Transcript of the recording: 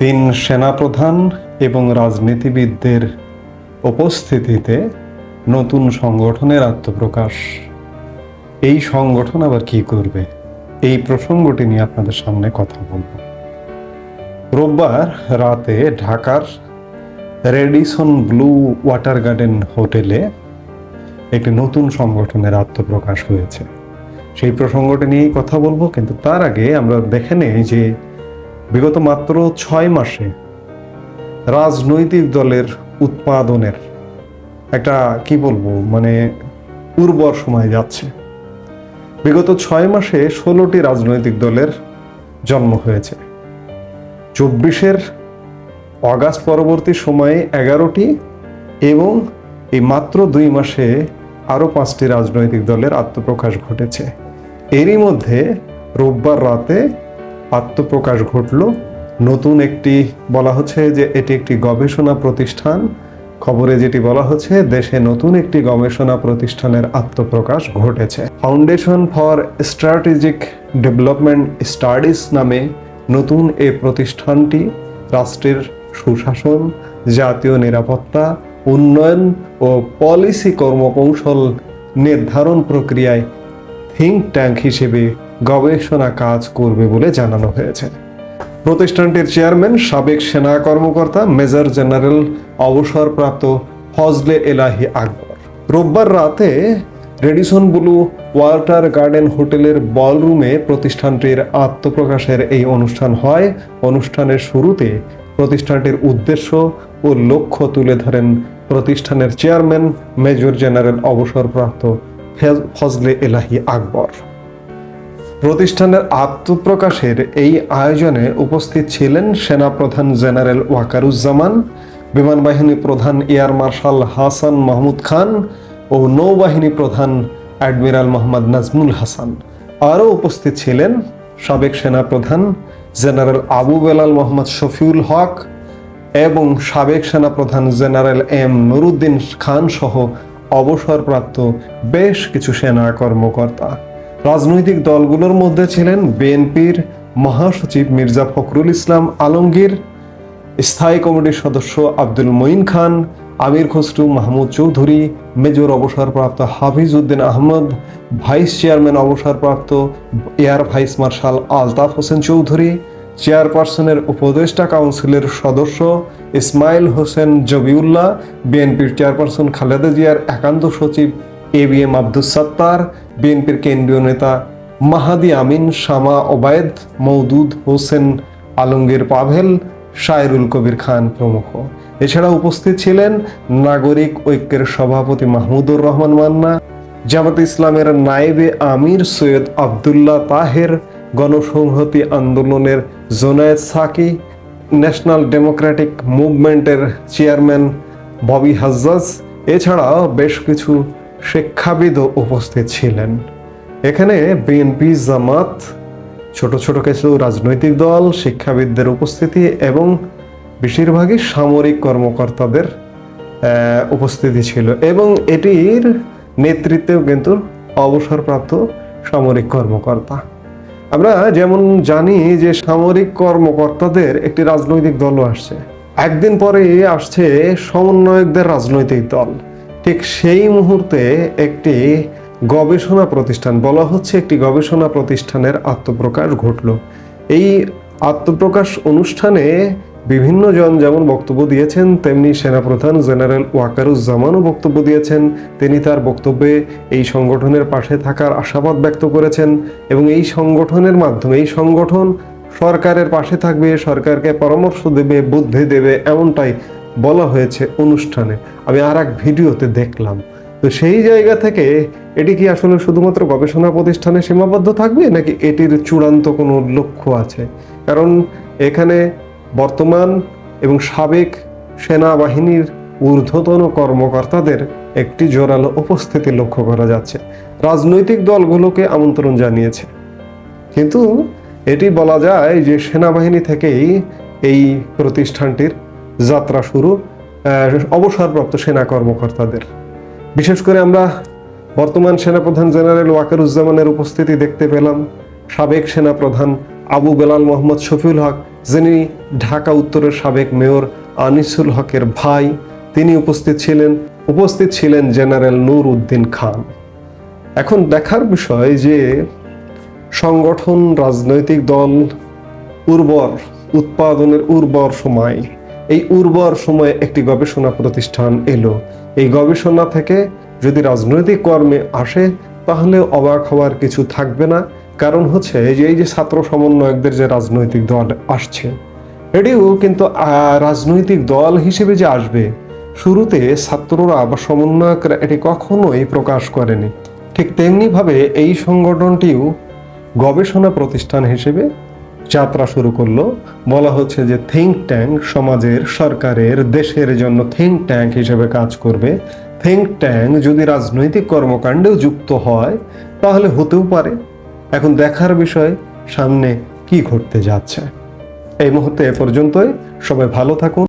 তিন সেনাপ্রধান এবং রাজনীতিবিদদের উপস্থিতিতে নতুন সংগঠনের আত্মপ্রকাশ। এই সংগঠন আবার কি করবে? এই প্রসঙ্গটি নিয়ে আপনাদের সামনে কথা বলব। রোববার রাতে ঢাকার রেডিসন ব্লু ওয়াটার গার্ডেন হোটেলে একটি নতুন সংগঠনের আত্মপ্রকাশ হয়েছে। সেই প্রসঙ্গটি নিয়েই কথা বলব, কিন্তু তার আগে আমরা দেখে নেই যে বিগত মাত্র ছয় মাসে রাজনৈতিক দলের উৎপাদনের একটা, কি বলব মানে উর্বর সময় যাচ্ছে। বিগত ছয় মাসে ষোলোটি রাজনৈতিক দলের জন্ম হয়েছে। চব্বিশের অগাস্ট পরবর্তী সময়ে এগারোটি এবং এই মাত্র দুই মাসে আরও পাঁচটি রাজনৈতিক দলের আত্মপ্রকাশ ঘটেছে। এরই মধ্যে রোববার রাতে আত্মপ্রকাশ ঘটল। নতুন একটি বলা হচ্ছে যে এটি একটি গবেষণা প্রতিষ্ঠান। খবরে যেটি বলা হচ্ছে, দেশে নতুন একটি গবেষণা প্রতিষ্ঠানের আত্মপ্রকাশ ঘটেছে। Foundation for strategic development studies নামে নতুন এ প্রতিষ্ঠানটি রাষ্ট্রের সুশাসন, জাতীয় নিরাপত্তা, উন্নয়ন ও পলিসি কর্মকৌশল নির্ধারণ প্রক্রিয়ায় থিঙ্ক ট্যাঙ্ক হিসেবে গবেষণা কাজ করবে বলে জানানো হয়েছে। প্রতিষ্ঠানটির চেয়ারম্যান, সাবেক সেনা কর্মকর্তা, মেজর জেনারেল, অবসরপ্রাপ্ত ফজলে এলাহি আকবর। রোববার রাতে রেডিসন ব্লু ওয়াটার গার্ডেন হোটেলের বলরুমে প্রতিষ্ঠানটির আত্মপ্রকাশের এই অনুষ্ঠান হয়। অনুষ্ঠানের শুরুতে প্রতিষ্ঠানটির উদ্দেশ্য ও লক্ষ্য তুলে ধরেন প্রতিষ্ঠানের চেয়ারম্যান, মেজর জেনারেল, অবসরপ্রাপ্ত ফজলে এলাহি আকবর। প্রতিষ্ঠানের আত্মপ্রকাশের এই আয়োজনে উপস্থিত ছিলেন সেনাপ্রধান জেনারেল ওয়াকারুজ্জামান বিমান বাহিনী প্রধান এয়ার মার্শাল হাসান মাহমুদ খান ও নৌবাহিনী প্রধান অ্যাডমিরাল মোহাম্মদ নাজমুল হাসান। আরও উপস্থিত ছিলেন সাবেক সেনাপ্রধান জেনারেল আবু বেলাল মোহাম্মদ শফিউল হক এবং সাবেক সেনাপ্রধান জেনারেল এম নুরুদ্দিন খান সহ অবসরপ্রাপ্ত বেশ কিছু সেনা কর্মকর্তা। রাজনৈতিক দলগুলোর মধ্যে ছিলেন বিএনপির মহাসচিব মির্জা ফখরুল ইসলাম আলমগীর, স্থায়ী কমিটির সদস্য আব্দুল মঈন খান, আমির খসরু মাহমুদ চৌধুরী, মেজর অবসরপ্রাপ্ত হাফিজ উদ্দিন আহমদ, ভাইস চেয়ারম্যান অবসরপ্রাপ্ত air vice marshal Altaf Hossain Chowdhury, চেয়ারপারসনের উপদেষ্টা কাউন্সিলের সদস্য ইসমাইল হোসেন জবিউল্লাহ, বিএনপির চেয়ারপারসন খালেদা জিয়ার একান্ত সচিব A B M Abdus Sattar বিএনপির কেন্দ্রীয় নেতা মাহাদি আমিন, শামা ওবায়দ মৌদুদ হোসেন আলমগীর পাভেল, শায়রুল কবির খান প্রমুখ। এছাড়া উপস্থিত ছিলেন নাগরিক ঐক্যের সভাপতি মাহমুদুর রহমান মান্না, জামাত ইসলামের নায়েবে আমির সৈয়দ আবদুল্লাহ তাহের, গণসংহতি আন্দোলনের জোনায়েদ সাকি, ন্যাশনাল ডেমোক্রেটিক মুভমেন্টের চেয়ারম্যান ববি হাজ্জাজ, এছাড়াও বেশ কিছু শিক্ষাবিদও উপস্থিত ছিলেন। এখানে বিএনপি, জামাত, ছোট ছোট কিছু রাজনৈতিক দল, শিক্ষাবিদদের উপস্থিতি এবং বেশিরভাগই সামরিক কর্মকর্তাদের উপস্থিতি ছিল। এবং এটির নেতৃত্বেও কিন্তু অবসরপ্রাপ্ত সামরিক কর্মকর্তা। আমরা যেমন জানি যে সামরিক কর্মকর্তাদের একটি রাজনৈতিক দলও আসছে। একদিন পরে আসছে সমন্বয়কদের রাজনৈতিক দল। ঠিক সেই মুহূর্তে একটি গবেষণা প্রতিষ্ঠান, বলা হচ্ছে একটি গবেষণা প্রতিষ্ঠানের আত্মপ্রকাশ ঘটলো। এই আত্মপ্রকাশ অনুষ্ঠানে বিভিন্ন জন যেমন বক্তব্য দিয়েছেন, তেমনি সেনাপ্রধান জেনারেল ওয়াকারুজ্জামানও বক্তব্য দিয়েছেন। তিনি তার বক্তব্যে এই সংগঠনের পাশে থাকার আশাবাদ ব্যক্ত করেছেন এবং এই সংগঠনের মাধ্যমে, এই সংগঠন সরকারের পাশে থাকবে, সরকারকে পরামর্শ দেবে, বুদ্ধি দেবে, এমনটাই বলা হয়েছে অনুষ্ঠানে। আমি আর এক ভিডিওতে দেখলাম। তো সেই জায়গা থেকে এটি কি আসলে শুধুমাত্র গবেষণা প্রতিষ্ঠানে সীমাবদ্ধ থাকবে, নাকি এটির চূড়ান্ত কোনো লক্ষ্য আছে? কারণ এখানে বর্তমান এবং সাবেক সেনাবাহিনীর ঊর্ধ্বতন কর্মকর্তাদের একটি জোরালো উপস্থিতি লক্ষ্য করা যাচ্ছে। রাজনৈতিক দলগুলোকে আমন্ত্রণ জানিয়েছে। কিন্তু এটি বলা যায় যে সেনাবাহিনী থেকেই এই প্রতিষ্ঠানটির যাত্রা শুরু অবসরপ্রাপ্ত সেনা কর্মকর্তাদের। বিশেষ করে আমরা বর্তমান সেনাপ্রধান জেনারেল ওয়াকারুজ্জামানের উপস্থিতি দেখতে পেলাম। সাবেক সেনাপ্রধান আবু বেলাল মোহাম্মদ শফিউল হক, যিনি ঢাকা উত্তরের সাবেক মেয়র আনিসুল হকের ভাই, তিনি উপস্থিত ছিলেন উপস্থিত ছিলেন জেনারেল নূর উদ্দিন খান। এখন দেখার বিষয় যে সংগঠন, রাজনৈতিক দল, উর্বর, উৎপাদনের উর্বর সময় এই উর্বর সময়ে একটি গবেষণা প্রতিষ্ঠান এলো। এই গবেষণা থেকে যদি রাজনৈতিক কর্মে আসে, তাহলে অবাক হওয়ার কিছু থাকবে না। কারণ হচ্ছে যে, এই যে ছাত্র সমন্বয়কদের যে রাজনৈতিক দল আসছে, এটিও কিন্তু রাজনৈতিক দল হিসেবে যে আসবে, শুরুতে ছাত্ররা বা সমন্বয়করা এটি কখনোই প্রকাশ করেনি। ঠিক তেমনিভাবে এই সংগঠনটিও গবেষণা প্রতিষ্ঠান হিসেবে যাত্রা শুরু করল। বলা হচ্ছে যে থিঙ্ক ট্যাঙ্ক সমাজের, সরকারের, দেশের জন্য থিঙ্ক ট্যাঙ্ক হিসেবে কাজ করবে। থিঙ্ক ট্যাঙ্ক যদি রাজনৈতিক কর্মকাণ্ডেও যুক্ত হয়, তাহলে হতেও পারে। এখন দেখার বিষয়, সামনে কি ঘটতে যাচ্ছে। এই মুহূর্তে এ পর্যন্তই। সবাই ভালো থাকুন।